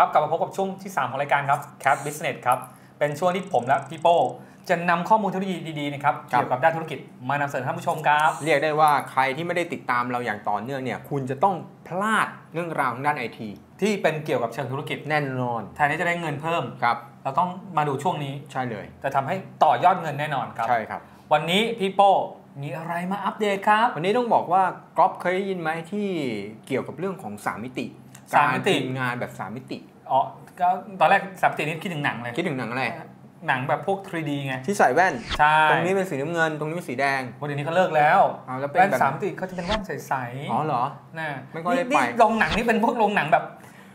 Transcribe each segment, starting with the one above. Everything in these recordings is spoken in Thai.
ครับกลับมาพบกับช่วงที่ 3 ของรายการครับ Cat Business ครับ เป็นช่วงที่ผมและพี่โป้จะนำข้อมูลเทคโนโลยีดีๆนะครับครับเกี่ยวกับด้านธุรกิจมานำเสนอท่านผู้ชมครับ เรียกได้ว่าใครที่ไม่ได้ติดตามเราอย่างต่อเนื่องเนี่ย คุณจะต้องพลาดเรื่องราวทางด้านไอทีที่เป็นเกี่ยวกับเชิงธุรกิจแน่นอนแทนที่จะได้เงินเพิ่มครับ เราต้องมาดูช่วงนี้ใช่เลย จะทำให้ต่อยอดเงินแน่นอนครับใช่ครับ วันนี้พี่โป้มีอะไรมาอัปเดตครับ วันนี้ต้องบอกว่ากรอบเคยได้ยินไหมที่เกี่ยวกับเรื่องของ3มิติสามมิติการทำงานแบบ3มิติ อ๋อก็ตอนแรกสามมิตินี้คิดถึงหนังเลยคิดถึงหนังอะไร หนังแบบพวก 3D ไง ที่ใส่แว่น ใช่ ตรงนี้เป็นสีน้ำเงิน ตรงนี้เป็นสีแดงวันเดี๋ยวนี้เขาเลิกแล้วเอาแล้วเป็นแว่นแบบสามมิติเขาจะเป็นแว่นใสอ๋อเหรอๆนะไม่ค่อยได้นี่ไป นี่โรงหนังนี่เป็นพวกโรงหนังแบบ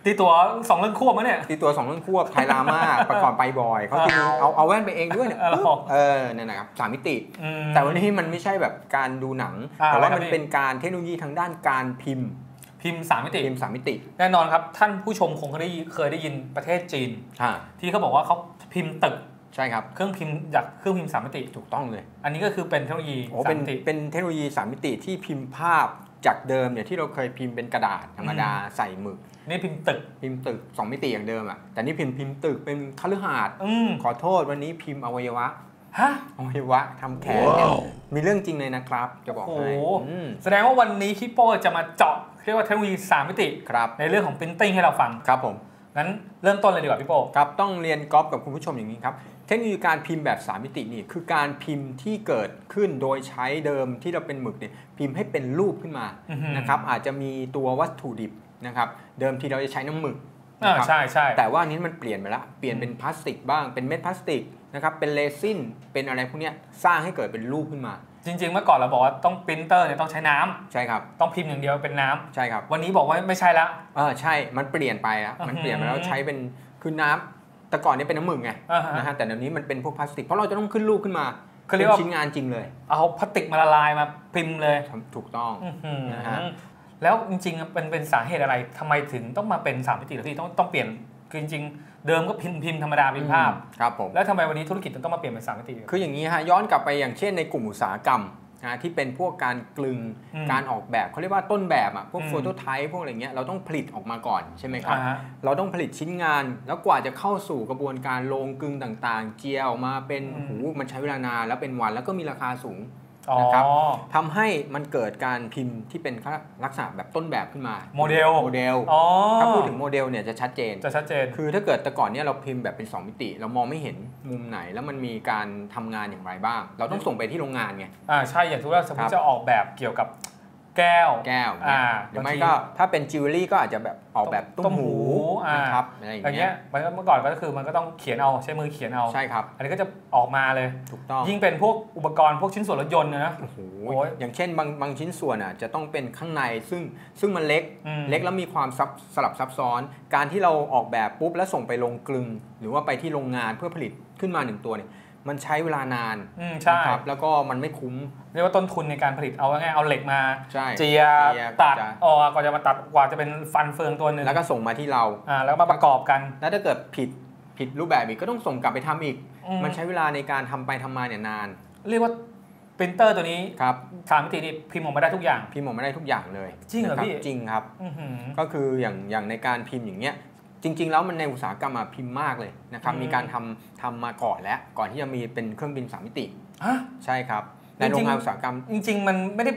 ตีตัวสองเรื่องควบมั้ยเนี่ยที่ตัวสองเรื่องควบไทยรามาประกอบไปบ่อยเขาจะเอาเอาแว่นไปเองด้วยเนี่ยเออเออนั่นนะครับสามมิติ อืม แต่วันนี้มันไม่ใช่แบบการดูหนัง อ่าแต่ว่าอะไรครับมันพี่ เป็นการเทคโนโลยีทางด้านการพิมพ์ พิมพ์สามมิติพิมพ์สามมิติ แน่นอนครับ ท่านผู้ชมคงเคยได้ยินเคยได้ยินประเทศจีนอ่าที่เขาบอกว่าเขาพิมพ์ตึกใช่ครับเครื่องพิมพ์จากเครื่องพิมพ์สามมิติถูกต้องเลย อันนี้ก็คือเป็นเทคโนโลยีโอ้สาเป็มนมิติเป็นเทคโนโลยีสามมิติที่พิมพ์ภาพจากเดิมเนี่ยที่เราเคยพิมพ์เป็นกระดาษธรรมดาใส่หมึกนี่พิมพ์ตึกพิมพ์ตึกสองมิติอย่างเดิมอะแต่นี่พิมพ์พิมพ์ตึกเป็นคฤหาสน์อืมขอโทษวันนี้พิมพ์อวัยวะฮะอวัยวะทำแขนเนี่ยมีเรื่องจริงเลยนะครับ จะบอกโอ้ให้โหอืมแสดงว่าวันนี้พี่โป้จะมาเจาะ เรียกว่าเทคโนโลยีสามมิติครับในเรื่องของ printing ให้เราฟังครับผมงั้นเริ่มต้นเลยดีกว่าพี่โป้ครับต้องเรียนก๊อฟกับคุณผู้ชมอย่างนี้ครับเทคโนโลยีการพิมพ์แบบ 3 มิตินี่คือการพิมพ์ที่เกิดขึ้นโดยใช้เดิมที่เราเป็นหมึกเนี่ยพิมพ์ให้เป็นรูปขึ้นมาอื้อหือนะครับอาจจะมีตัววัตถุดิบนะครับเดิมที่เราจะใช้น้ำหมึกอ่านะครับใช่ใช่แต่ว่าอันนี้มันเปลี่ยนไปละเปลี่ยนเป็นพลาสติกบ้างเป็นเม็ดพลาสติกนะครับเป็นเรซินเป็นอะไรพวกเนี้ยสร้างให้เกิดเป็นรูปขึ้นมา จริง ๆ เมื่อก่อนเราบอกว่าต้องปรินเตอร์เนี่ยต้องใช้น้ำใช่ครับ ต้องพิมพ์อย่างเดียวเป็นน้ำใช่ครับ วันนี้บอกว่าไม่ใช่ละเออใช่มันเปลี่ยนไปละมันเปลี่ยนไปแล้วอื้อหือใช้เป็นคือน้ำแต่ก่อนเนี่ยเป็นน้ำหมึกไงอ่าฮะนะฮะแต่เดี๋ยวนี้มันเป็นพวกพลาสติกเพราะเราจะต้องขึ้นรูปขึ้นมาเขาเรียกว่าป็นชิ้นงานจริงเลย เอาพลาสติกมาละลายมาพิมพ์เลยทำถูกต้องอื้อหือนะฮะแล้วจริงๆเป็นเป็นสาเหตุอะไรทำไมถึงต้องมาเป็นสามมิติเหรอพี่ต้องต้องเปลี่ยนคือจริงๆ เดิมก็พิมพ์พิมพ์ธรรมดาพิมพ์ภาพครับผมแล้วทำไมวันนี้ธุรกิจต้องมาเปลี่ยนเป็นสามมิติคืออย่างนี้ฮะย้อนกลับไปอย่างเช่นในกลุ่มอุตสาหกรรมนะที่เป็นพวกการกลึงอืมการออกแบบเขาเรียกว่าต้นแบบอะพวกอืมโฟโตไทป์พวกอะไรเงี้ยเราต้องผลิตออกมาก่อนใช่ไหมครับอ่าฮะเราต้องผลิตชิ้นงาน แล้วกว่าจะเข้าสู่กระบวนการโรงกลึงต่างๆ เจียออกมาเป็นอืมหูมันใช้เวลานานแล้วเป็นวันแล้วก็มีราคาสูงอ๋อ นะครับทำให้มันเกิดการพิมพ์ที่เป็นลักษณะแบบต้นแบบขึ้นมาโมเดลโมเดลอ๋อถ้าพูดถึงโมเดลเนี่ยจะชัดเจนจะชัดเจน คือถ้าเกิดแต่ก่อนเนี่ยเราพิมพ์แบบเป็น 2 มิติ เรามองไม่เห็นมุมไหนแล้วมันมีการทำงานอย่างไรบ้าง เราต้องส่งไปที่โรงงานไงอ่าใช่อย่างทุกเราสมมครัติบจะออกแบบเกี่ยวกับ แก้วแก้วเนี่ยอ่าหรือไม่บางทีก็ถ้าเป็นจิวเวลรี่ก็อาจจะแบบออกแบบต้ตุ้มมหูหูอ่านนะครับอะไรอย่างอย่างเงี้เงี้ยยมันก็เมื่อก่อนก็คือมันก็ต้องเขียนเอาใช้มือเขียนเอาใช่ครับอันนี้ก็จะออกมาเลยถูกต้องยิ่งเป็นพวกอุปกรณ์พวกชิ้นส่วนรถยนต์นะโอ้โหโอ้ยอย่างเช่นบางบางชิ้นส่วนอะจะต้องเป็นข้างในซึ่งซึ่งมันเล็กอืมเล็กแล้วมีความซับสลับซับซ้อน การที่เราออกแบบปุ๊บแล้วส่งไปลงกลึง หรือว่าไปที่โรงงานเพื่อผลิตขึ้นมาหนึ่งตัวเนี่ย มันใช้เวลานานอืมใช่นะครับแล้วก็มันไม่คุ้ม เรียกว่าต้นทุนในการผลิตเอาง่ายๆเอาเหล็กมาใช่เจียเจียตัดจะออกกว่าจะมาตัดกว่าจะเป็นฟันเฟืองตัวหนึ่งแล้วก็ส่งมาที่เราอ่าแล้วก็มาประกอบกัน แล้วถ้าเกิดผิดผิดรูปแบบอีกก็ต้องส่งกลับไปทำอีกอืมมันใช้เวลาในการทำไปทำมาเนี่ยนาน เรียกว่าปรินเตอร์ตัวนี้ครับสามมิตินี่พิมพ์ออกมาได้ทุกอย่าง พิมพ์ออกมาได้ทุกอย่างเลย จริงเหรอนะคบพี่ จริงครับอื้อหือก็คืออย่างอย่างในการพิมพ์อย่างเงี้ย จริง ๆ แล้วมันในอุตสาหกรรมอะพิมพ์มากเลยนะครับอืมมีการทำทำมาก่อนแล้ว ก่อนที่จะมีเป็นเครื่องบินสามมิติ ฮะ ใช่ครับ ในจริงๆโรงงานอุตสาหกรรม จริง ๆ มันไม่ได้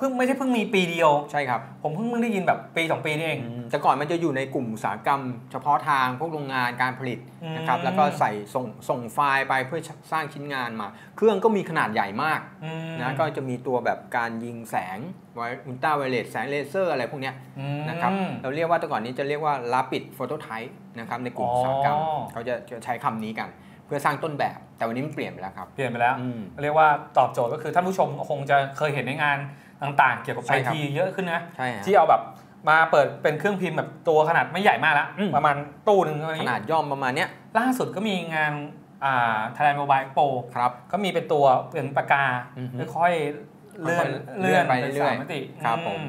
เพิ่งไม่ใช่เพิ่งมีปีเดียว ใช่ครับ ผมเพิ่งเพิ่งได้ยินแบบปีสองปีนี่เองอืมแต่ก่อนมันจะอยู่ในกลุ่มอุตสาหกรรม เฉพาะทางพวกโรงงานการผลิตนะครับอืมแล้วก็ใส่ส่งส่งไฟล์ไปเพื่อสร้างชิ้นงานมา เครื่องก็มีขนาดใหญ่มากอืมนะก็จะมีตัวแบบการยิงแสงไวอุลตราไวเลสแสงเลเซอร์อะไรพวกเนี้ยอืมนะครับเราเรียกว่าแต่ก่อนนี้จะเรียกว่า rapid phototype นะครับในกลุ่มอ๋ออุตสาหกรรมเขาจะจะใช้คำนี้กันเพื่อสร้างต้นแบบ แต่วันนี้มันเปลี่ยนไปแล้วครับ เปลี่ยนไปแล้วอืมเรียกว่าตอบโจทย์ก็คือท่านผู้ชมคงจะเคยเห็นในงาน ต่างๆ เกี่ยวกับใช่ไอครับทีเยอะขึ้นนะใช่ฮะที่เอาแบบมาเปิดเป็นเครื่องพิมพ์แบบตัวขนาดไม่ใหญ่มากละอืมประมาณตู้หนึ่งอะไรขนี้นาดย่อมประมาณเนี้ยล่าสุดก็มีงานอ่า Thailand Mobile Expo ครับก็มีเป็นตัวเป็นปากกาอือฮึค่อยๆเลื่อนค่อยๆเลื่อนไปป็เรื่อยๆสามมิติครับผมอื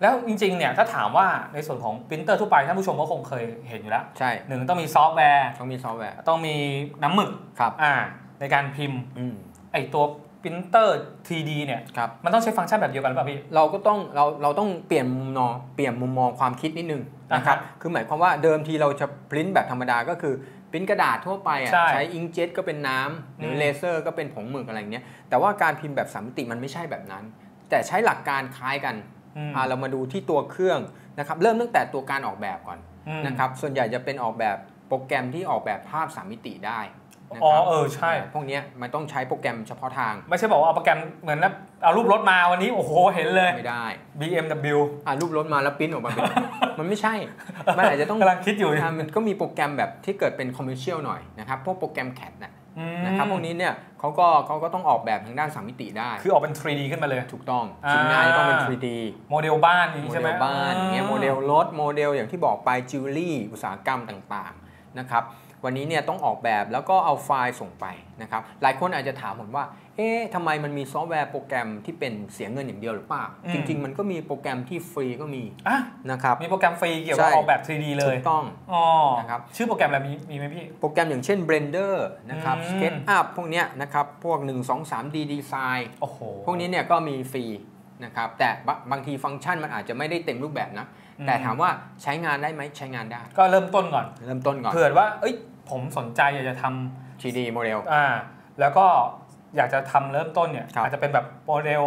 แล้วจริงๆเนี่ยถ้าถามว่าในส่วนของปรินเตอร์ทั่วไปท่านผู้ชมก็คงเคยเห็นอยู่แล้วใช่หนึ่งต้องมีซอฟต์แวร์ต้องมีซอฟต์แวร์ต้องมีน้ำหมึกครับอ่าในการพิมพ์อืมไอตัว ปรินเตอร์ 3D เนี่ยครับมันต้องใช้ฟังก์ชันแบบเดียวกันหรือเปล่าพี่เราก็ต้องเราเราต้องเปลี่ยนมุมมองเปลี่ยนมุมมองความคิดนิดนึงนะครับอ่าฮะคือหมายความว่าเดิมทีเราจะปริ้นแบบธรรมดาก็คือปริ้นกระดาษทั่วไปอะใช่ใช้อิงเจ็ตก็เป็นน้ำหรืออมเลเซอร์ก็เป็นผงหมึกอะไรอย่างเงี้ยแต่ว่าการพิมพ์แบบสามมิติมันไม่ใช่แบบนั้น แต่ใช้หลักการคล้ายกันอืมอ่าเรามาดูที่ตัวเครื่องนะครับเริ่มตั้งแต่ตัวการออกแบบก่อนอืมนะครับส่วนใหญ่จะเป็นออกแบบโปรแกรมที่ออกแบบภาพสามมิติได้ นะอ๋อครับเออใช่ พวกเนี้ยมันต้องใช้โปรแกรมเฉพาะทาง ไม่ใช่บอกว่าเอาโปรแกรมเหมือนนะเอารูปรถมาวันนี้โอ้โหเห็นเลย ไม่ได้ BMW อ่ารูปรถมาแล้วปริ้นออกมาเป็นมันไม่ใช่ มันอาจจะต้องกำลังคิดอยู่เนี่ยอ่ามันก็มีโปรแกรมแบบที่เกิดเป็นคอมเมอร์เชียลหน่อยนะครับพวกโปรแกรมแคดนะอืมนะครับพวกนี้เนี่ยเขาก็เขาก็ต้องออกแบบทางด้านสามมิติได้ คือออกเป็น 3D ขึ้นมาเลย ถูกต้องอ่าชิ้นงานจะต้องเป็น 3D โมเดลบ้านอย่างโมนี้เดใช่ไหมลบ้านอย่างเงี้ยโมเดลรถโมเดลอย่างที่บอกไปจิวเวลรี่อุตสาหกรรมต่างๆนะครับ วันนี้เนี่ยต้องออกแบบแล้วก็เอาไฟล์ส่งไปนะครับ หลายคนอาจจะถามผมว่า เอ๊ะทำไมมันมีซอฟต์แวร์โปรแกรมที่เป็นเสียเงินอย่างเดียวหรือเปล่าอืมจริง ๆ มันก็มีโปรแกรมที่ฟรีก็มีอะนะครับ มีโปรแกรมฟรีเกี่ยวกับใช่ออกแบบ 3D เลถูยกต้องอ๋อนะครับ ชื่อโปรแกรมอะไรมีมีไหมพี่ โปรแกรมอย่างเช่น Blender นะครับอืม SketchUp พวกเนี้ยนะครับ พวก 1 2 3 D Design โอ้โห พวกนี้เนี่ยก็มีฟรีนะครับ แต่บะบางทีฟังก์ชันมันอาจจะไม่ได้เต็มรูปแบบนะอืม แต่ถามว่าใช้งานได้ไหมใช้งานได้ ก็เริ่มต้นก่อน เริ่มต้นก่อนเผื่อว่า เอ้ยผมสนใจอยากจะทำ 3D โมเดลอ่าแล้วก็อยากจะทำเริ่มต้นเนี่ยครับอาจจะเป็นแบบโมเดล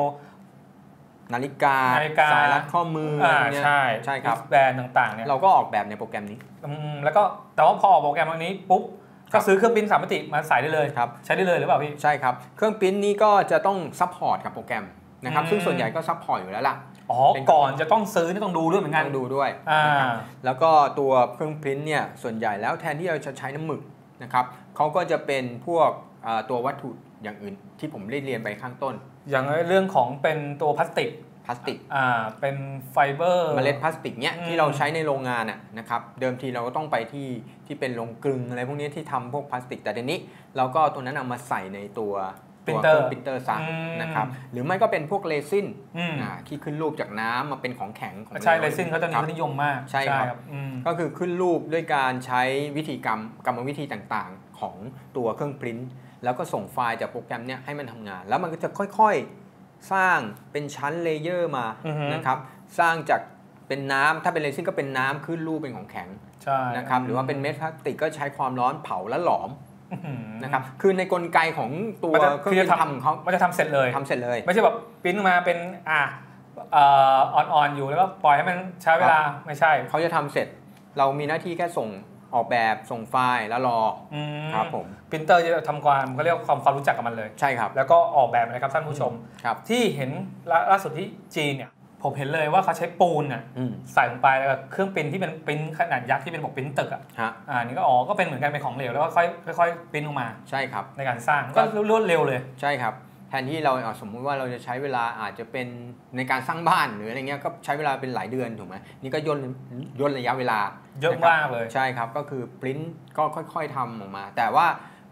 นาฬิกานาฬิกาสายรัดข้อมืออะไรอ่าพวกเนี้ยใช่ใช่ครับแบรนด์ต่างๆเนี่ยเราก็ออกแบบในโปรแกรมนี้อืมแล้วก็แต่ว่าพอออกโปรแกรมอันนี้ปุ๊บครัก็บซื้อเครื่องปริ้นสามมิติมาใส่ได้เลยครับใช้ได้เลยหรือเปล่าพี่ใช่ครับ เครื่องปริ้นนี้ก็จะต้องซัพพอร์ตกับโปรแกรมนะครับอืมซึ่งส่วนใหญ่ก็ซัพพอร์ตอยู่แล้วล่ะ อ๋อเป็นก่อนจะต้องซื้อนี่ต้องดูด้วยเหมือนกันต้องดูด้วยอ่านะครับแล้วก็ตัวเครื่องปริ้นเนี่ยส่วนใหญ่แล้วแทนที่เราจะใช้น้ำหมึกนะครับเขาก็จะเป็นพวกอ่าตัววัตถุอย่างอื่นที่ผมได้เรียนไปข้างต้น อย่างเรื่องของเป็นตัวพลาสติกพลาสติกอ่าเป็นไฟเบอร์เมล็ดพลาสติกเนี้ยอืมที่เราใช้ในโรงงานน่ะนะครับเดิมทีเราก็ต้องไปที่ที่เป็นโรงกลึงอะไรพวกนี้ที่ทำพวกพลาสติก แต่เดี๋ยวนี้เราก็เอาตัวนั้นเอามาใส่ในตัว ตัวเครื่องปรินเตอร์ซะอืมนะครับหรือไม่ก็เป็นพวกเรซินอืมอ่าที่ขึ้นรูปจากน้ำมาเป็นของแข็งของใช่หวเรซินเขาตอนนี้ครับเขานิยมมากใช่ครับอืมก็คือขึ้นรูปด้วยการใช้วิธีกรรมกรรมวิธีต่างๆ ของตัวเครื่องปริ้นแล้วก็ส่งไฟล์จากโปรแกรมเนี้ยให้มันทำงาน แล้วมันก็จะค่อยๆสร้างเป็นชั้นเลเยอร์มาอือฮึนะครับสร้างจากเป็นน้ำถ้าเป็นเรซินก็เป็นน้ำขึ้นรูปเป็นของแข็งใช่นะครับหรือว่าเป็นเม็ดพลาสติกก็ใช้ความร้อนเผาและหลอมอื้อหือ นะครับคือในกลไกของตัวมันจะเครื่องคือปริ้จะนทำทำของเขามันจะทำเสร็จเลยทำเสร็จเลย ไม่ใช่แบบปริ้นมาเป็นอ่าเอ่ออ่อนๆอยู่แล้วก็ปล่อยให้มันใช้เวลาไม่ใช่เขาจะทำเสร็จ เรามีหน้าที่แค่ส่งออกแบบส่งไฟล์แล้วรออืมครับผมปรินเตอร์จะทำความเขาเรียกว่าความความรู้จักกับมันเลย ใช่ครับ แล้วก็ออกแบบนะครับท่านผู้ชมครับที่เห็นล่าล่าสุดที่จีนเนี่ย ผมเห็นเลยว่าเขาใช้ปูนน่ะอืมใส่ลงไปแล้วก็เครื่องปริ้นที่เป็นปริ้นขนาดยักษ์ที่เป็นบอกปริ้นตึกอะฮะอ่านี่ก็อ๋อก็เป็นเหมือนกันเป็นของเหลวแล้วก็ค่อยค่อยๆปริ้นออกมาใช่ครับ ในการสร้างก็รวดเร็วเลยใช่ครับแทนที่เราอะสมมุติว่าเราจะใช้เวลาอาจจะเป็นในการสร้างบ้านหรืออะไรเงี้ยก็ใช้เวลาเป็นหลายเดือนถูกไหมนี่ก็ย่นย่นระยะเวลาเยอะนะครับมากเลยใช่ครับก็คือปริ้นก็ค่อย ๆทำออกมา แต่ว่า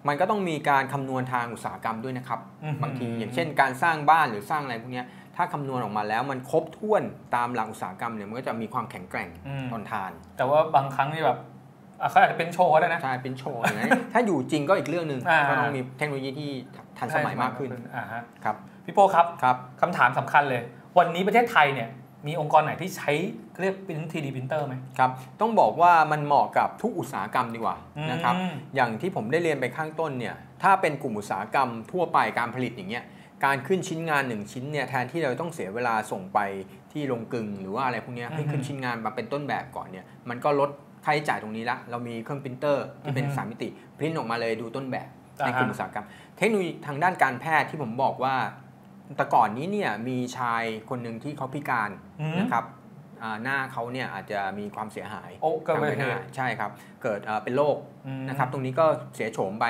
มันก็ต้องมีการคำนวณทางอุตสาหกรรมด้วยนะครับอืมบางทีอย่างเช่น การสร้างบ้านหรือสร้างอะไรพวกเนี้ย ถ้าคำนวณออกมาแล้วมันครบถ้วนตามหลักอุตสาหกรรมเนี่ยมันก็จะมีความแข็งแกร่งอืมทนทาน แต่ว่าบางครั้งนี่แบบอะเขาอาจจะเป็นโชว์ก็ได้นะ ใช่ เป็นโชว์อย่างนั้นถ้าอยู่จริงก็อีกเรื่องหนึ่งอ่าก็ต้องมีเทคโนโลยีที่ทันสมัยมากขึ้นอ่าฮะครับพี่โป้ครับครับคำถามสำคัญเลย วันนี้ประเทศไทยเนี่ยมีองค์กรไหนที่ใช้เรียกเป็น 3D printer ไหมครับ ต้องบอกว่ามันเหมาะกับทุกอุตสาหกรรมดีกว่านะครับอืมอย่างที่ผมได้เรียนไปข้างต้นเนี่ยถ้าเป็นกลุ่มอุตสาหกรรมทั่วไปการผลิตอย่างเงี้ย การขึ้นชิ้นงาน 1 ชิ้นเนี่ยแทนที่เราต้องเสียเวลาส่งไปที่โรงกลึงหรือว่าอะไรพวกเนี้ยให้ขึ้นชิ้นงานมาเป็นต้นแบบก่อนเนี่ยมันก็ลดค่าใช้จ่ายตรงนี้ละเรามีเครื่องปรินเตอร์ที่เป็นอือฮึสามมิติพิมพ์ออกมาเลยดูต้นแบบอ่าฮะในกลุ่มอุตสาหกรรม เทคโนโลยีทางด้านการแพทย์ที่ผมบอกว่าแต่ก่อนนี้เนี่ยมีชายคนหนึ่งที่เขาพิการอืมนะครับอ่าหน้าเขาเนี่ยอาจจะมีความเสียหายโอ้เกิดทางไปใบหเหน้าตุใช่ครับ เกิดอ่าเป็นโรคอืมนะครับ ตรงนี้ก็เสียโฉมไป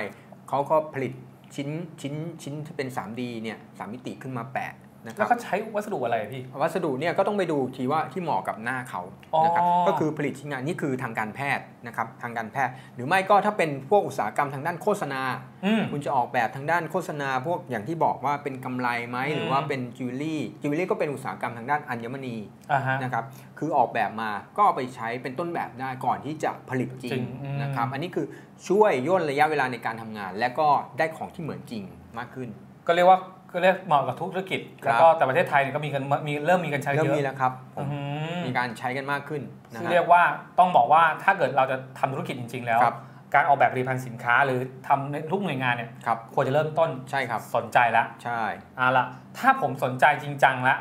เขาก็ผลิต ชิ้นชิ้นชิ้นที่เป็น 3D เนี่ยสามมิติขึ้นมาแปะ นะคแล้รัวบเขาใช้วัสดุอะไรพี่ วัสดุเนี่ยก็ต้องไปดูทีว่าที่เหมาะกับหน้าเขาอ๋อนะครับก็คือผลิตชิ้นงานนี่คือทางการแพทย์นะครับทางการแพทย์ หรือไม่ก็ถ้าเป็นพวกอุตสาหกรรมทางด้านโฆษณาอืมคุณจะออกแบบทางด้านโฆษณา พวกอย่างที่บอกว่าเป็นกำไรไหมอืมหรือว่าเป็นจิวเวลรี่จิวเวลรี่ก็เป็นอุตสาหกรรมทางด้านอัญมณีอ่าฮะนะครับคือออกแบบมาก็เอาไปใช้เป็นต้นแบบได้ก่อนที่จะผลิตจริจริงงอืมนะครับอันนี้คือช่วยย่นระยะเวลาในการทำงาน และก็ได้ของที่เหมือนจริงมากขึ้น ก็เรียกว่า ก็เรียกเหมาะกับทุกธุรกิจครับแล้วก็แต่ประเทศไทยเนี่ยก็มีกันมีเริ่มมีกันใช้เริ่มเยอะมีแล้วครับผมอื้อหือมีการใช้กันมากขึ้นนะซึ่งฮะเรียกว่าต้องบอกว่าถ้าเกิดเราจะทำธุรกิจจริง ๆ แล้วครับการออกแบบผลิตภัณฑ์สินค้าหรือทำในทุกหน่วยงานเนี่ยครับควรจะเริ่มต้นใช่ครับสนใจแล้วใช่เอาละถ้าผมสนใจจริงจังแล้ว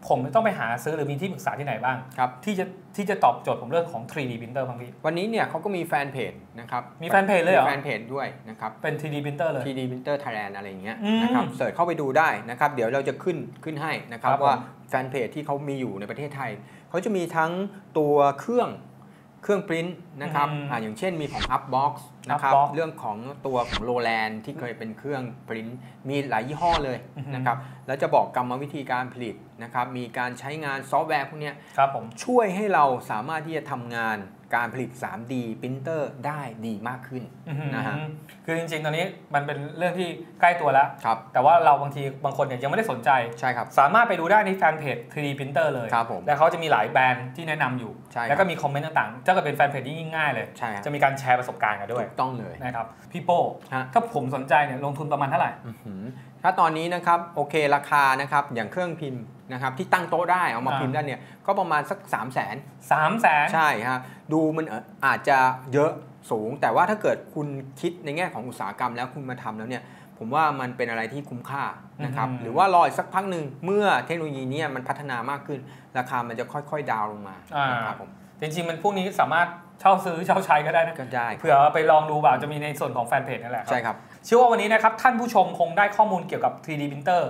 ครับผมต้องไปหาซื้อหรือมีที่ปรึกษาที่ไหนบ้างครับที่จะที่จะตอบโจทย์ผมเรื่องของ 3D printer บางพี่วันนี้เนี่ยเขาก็มีแฟนเพจนะครับมีแฟนเพจเลยเหรอมีแฟนเพจด้วยนะครับเป็น 3D printer เลย TD Printer Thailand อะไรอย่างเงี้ยอืมนะครับเสิร์ชเข้าไปดูได้นะครับเดี๋ยวเราจะขึ้นขึ้นให้นะครับครับผมว่าแฟนเพจที่เขามีอยู่ในประเทศไทยเขาจะมีทั้งตัวเครื่อง เครื่องปริ้นนะครับอืมอ่าอย่างเช่นมีของ Upbox นะครับ Upbox เรื่องของตัวของ Roland ที่เคยเป็นเครื่องปริ้นมีหลายยี่ห้อเลยอือฮึนะครับ แล้วจะบอกกรรมวิธีการผลิตนะครับ มีการใช้งานซอฟต์แวร์พวกเนี้ยครับผมช่วยให้เราสามารถที่จะทำงาน การผลิต 3D ปรินเตอร์ได้ดีมากขึ้นอื้อหือนะฮะคือจริงๆ ตอนนี้มันเป็นเรื่องที่ใกล้ตัวแล้วครับแต่ว่าเราบางทีบางคนเนี่ยยังไม่ได้สนใจใช่ครับสามารถไปดูได้ในแฟนเพจ 3D printer เลยครับผมแล้วเขาจะมีหลายแบรนด์ที่แนะนำอยู่ใช่ครับแล้วก็มีคอมเมนต์ต่างๆถ้าเกิดเป็นแฟนเพจยิ่งง่ายเลยใช่ครับจะมีการแชร์ประสบการณ์กันด้วยถูกต้องเลยนะครับพี่โป้ฮะถ้าผมสนใจเนี่ยลงทุนประมาณเท่าไหร่อื้อหือถ้าตอนนี้นะครับโอเคราคานะครับอย่างเครื่องพิมพ์นะครับที่ตั้งโต๊ะได้เอามาอ่าพิมพ์ได้เนี่ยก็ประมาณสัก 3 0 0 0 0น3 0 0แสนใช่ครับดูมันเอ่ออาจจะเยอะสูง แต่ว่าถ้าเกิดคุณคิดในแง่ของอุตสาหกรรมแล้วคุณมาทำแล้วเนี่ยผมว่ามันเป็นอะไรที่คุ้มค่านะครับอืมหรือว่ารออีกสักพักหนึ่งเมื่อเทคโนโลยีเนี้มันพัฒนามากขึ้น ราคามันจะค่อยๆ ดาวน์ลงมานะครับผมจริงๆมันพวกนี้สามารถเช่าซื้อเช่าใช้ก็ได้นะก็ได้เผื่อไปลองดูแบบจะมีในส่วนของแฟนเพจนั่นแหละครับใช่ครับ เชื่อว่าวันนี้นะครับท่านผู้ชมคงได้ข้อมูลเกี่ยวกับ 3D printer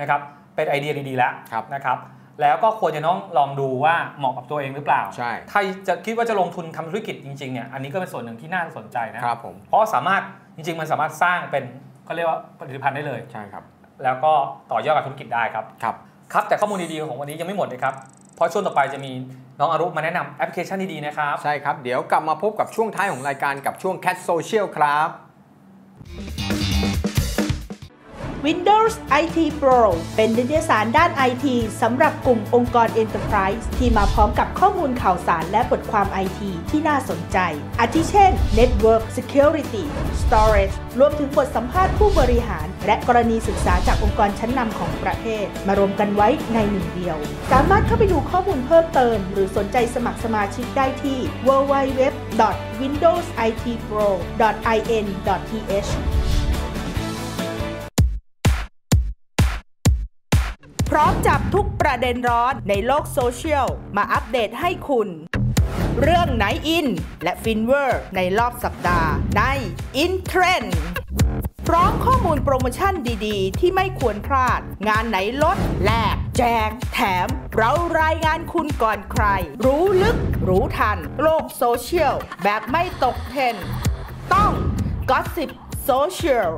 นะครับเป็นไอเดียดีๆแล้วครับนะครับแล้วก็ควรจะต้องลองดูว่าเหมาะกับตัวเองหรือเปล่า ใช่ ถ้าจะคิดว่าจะลงทุนทำธุรกิจจริงๆเนี่ย อันนี้ก็เป็นส่วนหนึ่งที่น่าสนใจนะ ครับผม เพราะสามารถจริงๆ มันสามารถสร้างเป็นเขาเรียกว่าผลิตภัณฑ์ได้เลย ใช่ครับ แล้วก็ต่อยอดกับธุรกิจได้ครับ ครับ ครับ แต่ข้อมูลดีๆของวันนี้ยังไม่หมดเลยครับ เพราะช่วงต่อไปจะมีน้องอารุมาแนะนำแอปพลิเคชันดีๆนะครับ ใช่ครับ เดี๋ยวกลับมาพบกับช่วงท้ายของรายการกับช่วง Cat Social ครับ Windows IT Pro เป็นนิตยสารด้าน IT สำหรับกลุ่มองค์กร Enterprise ที่มาพร้อมกับข้อมูลข่าวสารและบทความ IT ที่น่าสนใจ อาทิเช่น Network Security Storage รวมถึงบทสัมภาษณ์ผู้บริหาร และกรณีศึกษาจากองค์กรชั้นนำของประเทศ มารวมกันไว้ในหนึ่งเดียว สามารถเข้าไปดูข้อมูลเพิ่มเติม หรือสนใจสมัครสมาชิกได้ที่ www.windowsitpro.in.th พร้อมจับทุกประเด็นร้อนในโลกโซเชียล มาอัปเดตให้คุณ เรื่องไหนอิน และฟินเวอร์ ในรอบสัปดาห์ใน In Trend พร้อมข้อมูลโปรโมชั่นดีๆ ที่ไม่ควรพลาด งานไหนลดแลกแจกแถม เรารายงานคุณก่อนใคร รู้ลึก รู้ทัน โลกโซเชียล แบบไม่ตกเทรนต้อง Gossip Social